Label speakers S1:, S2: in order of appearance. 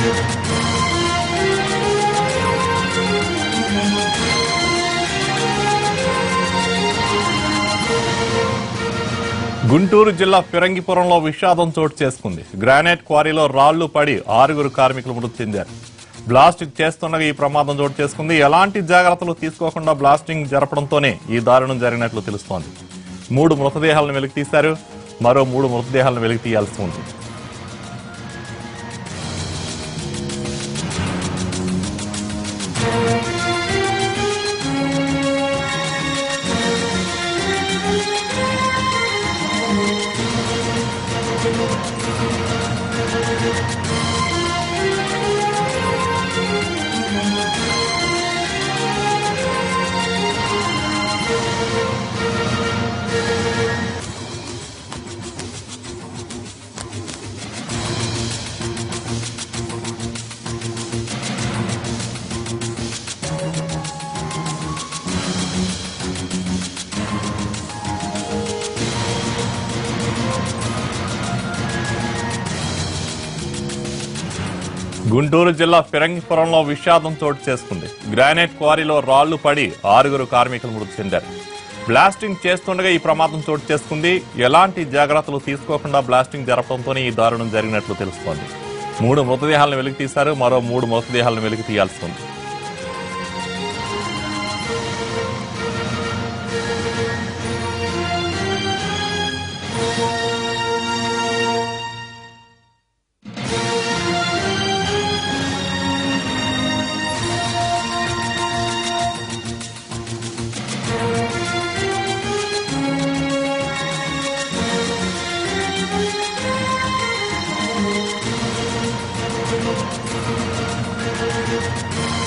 S1: గుంటూరు జిల్లా ఫిరంగిపురంలో విషాదం చోటు చేసుకుంది. గ్రానైట్ క్వారీలో రాళ్ళు పడి ఆరుగురు కార్మికులు మృతి చెందారు. బ్లాస్టింగ్ చేస్తుండగా ఈ ప్రమాదం చోటు చేసుకుంది. ఎలాంటి జాగ్రత్తలు తీసుకోకుండా బ్లాస్టింగ్ జరపడంతోనే ఈ దారుణం జరిగినట్లు తెలుస్తోంది. మూడు మృతదేహాలను వెలికి తీశారు మరో మూడు మృతదేహాలను వెలికి తీయాల్సి ఉంది. Thank you. గుంటూరు జిల్లా ఫిరంగిపురంలో విషాదం చోటు చేసుకుంది. గ్రానైట్ క్వారీలో రాళ్ళు పడి ఆరుగురు కార్మికులు మృతి చెందారు. బ్లాస్టింగ్ చేస్తుండగా ఈ ప్రమాదం చోటు చేసుకుంది. ఎలాంటి జాగ్రత్తలు తీసుకోకుండా బ్లాస్టింగ్ జరపడంతోనే ఈ దారుణం జరిగినట్లు తెలుస్తోంది. మూడు మృతదేహాలను వెలికి తీశారు మరో మూడు మృతదేహాలను వెలికి తీయాల్సి ఉంది. Thank you.